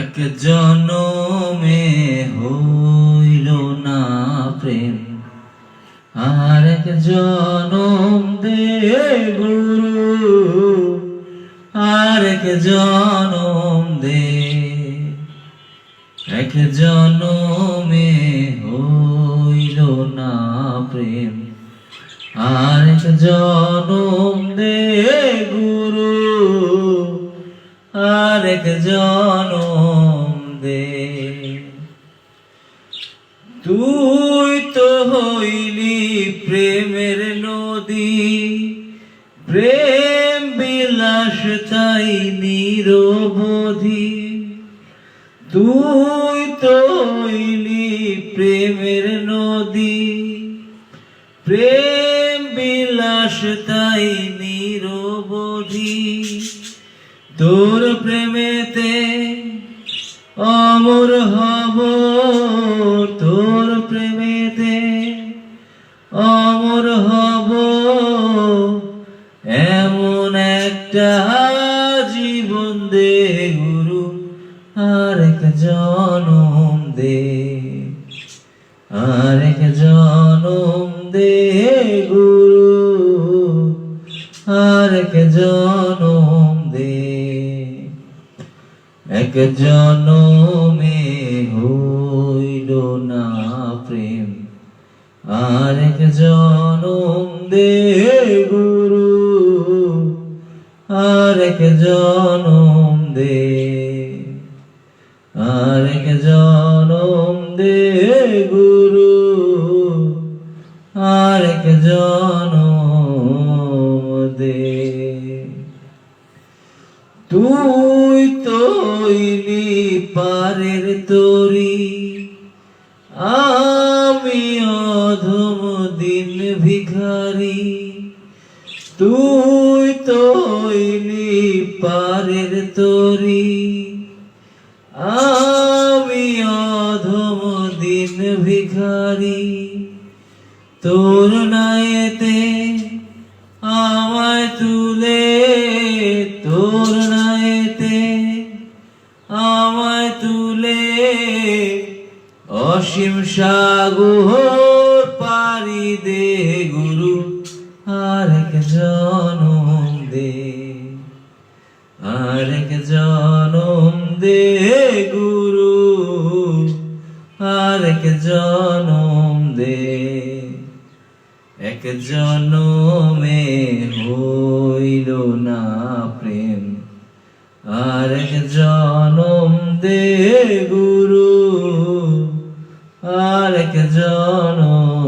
এক জনমে হইল না প্রেম, আর এক জনম দে গুরু, আর এক জনম দে এক জনমে হইল না প্রেম, আর এক জনম দে গুরু আর এক জনম দে। তুই তো হইলি প্রেমের নদী, প্রেম বিলাস তাই নিরবধি। তুই তো হইলি প্রেমের নদী, প্রেম বিলাস তাই নিরবধি তোর প্রেমেতে অমর হব, তোর প্রেমেতে অমর হব। এমন একটা জীবন দে গুরু আর এক জনম দে আর এক জনম দে গুরু এক জনমে হইল না প্রেম, আর এক জনম দে গুরু, আর এক জনম দে, আর এক জনম দে গুরু, আর এক জনম তুই তৈলি পারের তরি। আমি অধম দিন ভিখারি। তুই তৈলি পারের তরি। আমি অধম দিন ভিখারি। তোর অসীম সাগর পারি দে গুরু, আর এক জনম দে, আর এক জনম দে গুরু, আর এক জনম দে, এক জনমে হইল না প্রেম, আর এক জনম দে গুরু জনম